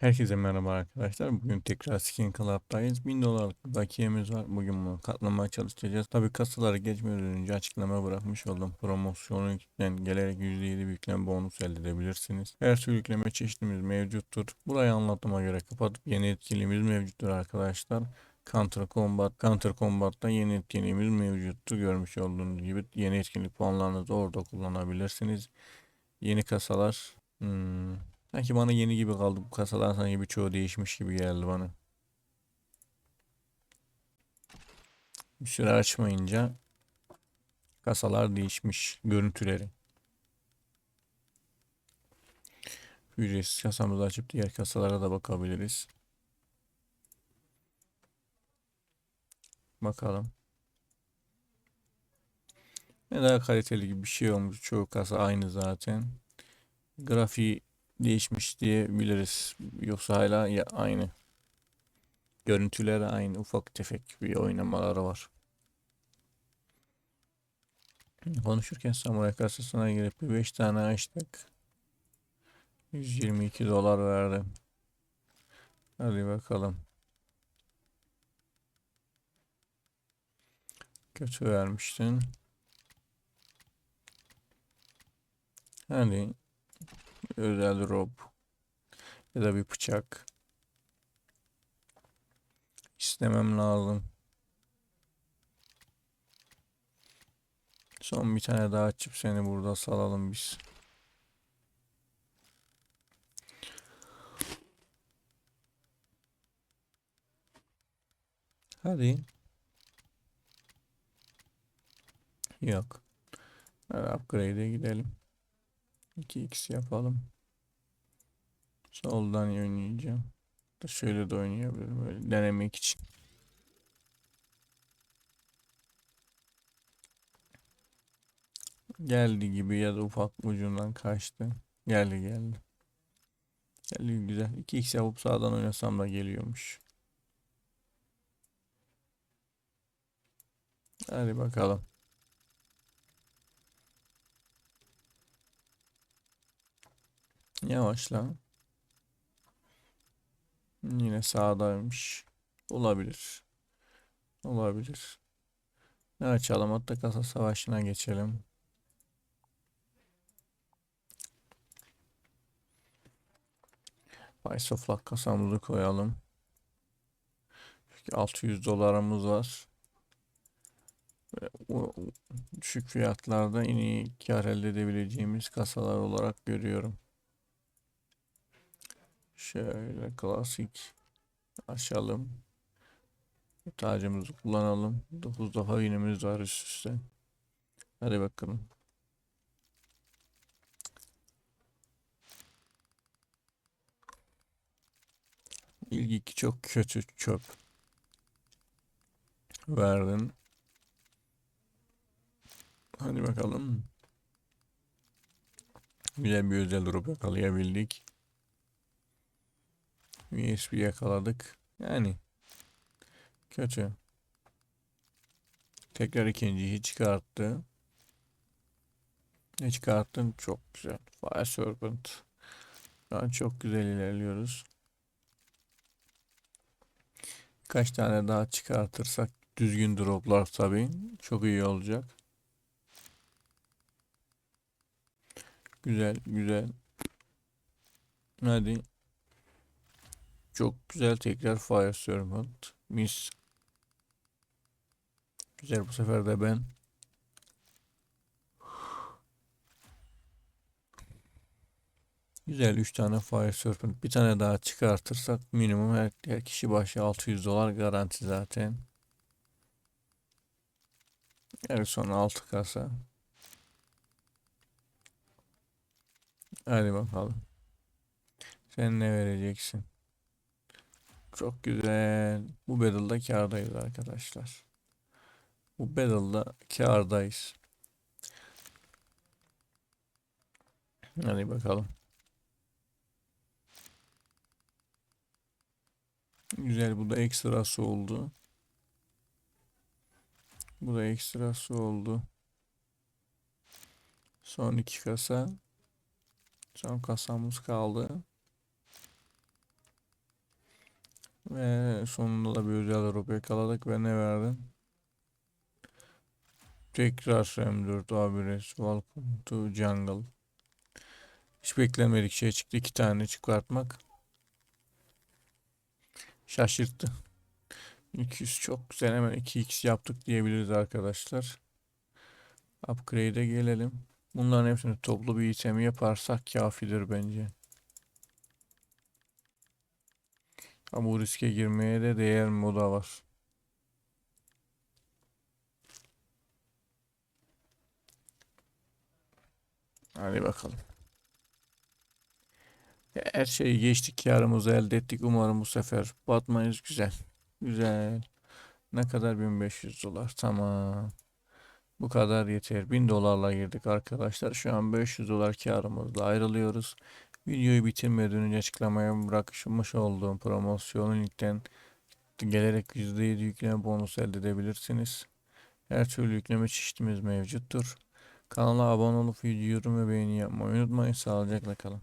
Herkese merhaba arkadaşlar. Bugün tekrar Skin Club'dayız. 1000 dolarlık bakiyemiz var. Bugün bunu katlamaya çalışacağız. Tabi kasaları geçmeden önce açıklama bırakmış oldum. Promosyonu yüklen gelerek %7 bir bonus elde edebilirsiniz. Her türlü yükleme çeşitimiz mevcuttur. Burayı anlatıma göre kapatıp yeni etkinliğimiz mevcuttur arkadaşlar. Counter Combat, Counter Combat'ta yeni etkinliğimiz mevcuttu. Görmüş olduğunuz gibi yeni etkinlik puanlarınızı orada kullanabilirsiniz. Yeni kasalar hmm, Sanki bana yeni gibi kaldı. Bu kasadan sanki birçoğu değişmiş gibi geldi bana. Bir süre açmayınca kasalar değişmiş görüntüleri. Ücretsiz kasamızı açıp diğer kasalara da bakabiliriz. Bakalım. Ne daha kaliteli gibi bir şey olmuş. Çoğu kasa aynı zaten. Grafiği değişmiş diyebiliriz. Yoksa hala ya aynı. Görüntüleri aynı. Ufak tefek bir oynamaları var. Konuşurken samuray kasasına girip bir 5 tane açtık. 122 dolar verdim. Hadi bakalım. Kötü vermiştin. Hadi özel rob ya da bir bıçak istemem lazım. Son bir tane daha açıp seni burada salalım biz. Hadi. Yok. Upgrade'e gidelim. 2x yapalım. Soldan oynayacağım. Şöyle de oynayabilirim böyle denemek için. Geldi gibi ya da ufak ucundan kaçtı. Geldi geldi. Geldi güzel. 2x yapıp sağdan oynasam da geliyormuş. Hadi bakalım. Yavaşla. Yine sağdaymış. Olabilir. Olabilir. Ne açalım? Hatta kasa savaşına geçelim. Paysoflak kasamızı koyalım. 600 dolarımız var. Ve düşük fiyatlarda en iyi kar elde edebileceğimiz kasalar olarak görüyorum. Şöyle klasik açalım. Tacımızı kullanalım. 9 defa iğnemiz var üst üste. Hadi bakalım. İlk iki çok kötü çöp. Verdin. Hadi bakalım. Güzel bir özel drop yakalayabildik. USB yakaladık. Yani kötü. Tekrar ikinciyi çıkarttı. Ne çıkarttın? Çok güzel. Fire Serpent. Şu çok güzel ilerliyoruz. Kaç tane daha çıkartırsak düzgün droplar tabii. Çok iyi olacak. Güzel güzel. Hadi. Çok güzel tekrar Fire Servant. Mis. Güzel bu sefer de ben. Güzel 3 tane Fire Serpent. Bir tane daha çıkartırsak minimum her, her kişi başı 600 dolar garanti zaten. Evet sonra 6 kasa. Hadi bakalım. Sen ne vereceksin? Çok güzel. Bu battle'da kardayız arkadaşlar. Bu battle'da kardayız. Hadi bakalım. Güzel bu da ekstrası oldu. Bu da ekstrası oldu. Son iki kasa. Son kasamız kaldı. Ve sonunda da bir özel rup yakaladık ve ne verdi? Tekrar M4 A1S Welcome to Jungle. Hiç beklemedik şey çıktı. iki tane çıkartmak. Şaşırttı. 200 çok güzel hemen 2x yaptık diyebiliriz arkadaşlar. Upgrade'e gelelim. Bunların hepsini toplu bir item yaparsak kafidir bence. Ama bu riske girmeye de değer mi o da var. Hadi bakalım. Her şeyi geçtik, yarımızı elde ettik. Umarım bu sefer batmayız. Güzel. Güzel. Ne kadar 1500 dolar. Tamam. Bu kadar yeter. 1000 dolarla girdik arkadaşlar. Şu an 500 dolar karımızla ayrılıyoruz. Videoyu bitirmeden önce açıklamaya bırakmış olduğum promosyonun linkten gelerek %7 yükleme bonusu elde edebilirsiniz. Her türlü yükleme çeşitimiz mevcuttur. Kanala abone olup video yorum ve beğeni yapmayı unutmayın. Sağlıcakla kalın.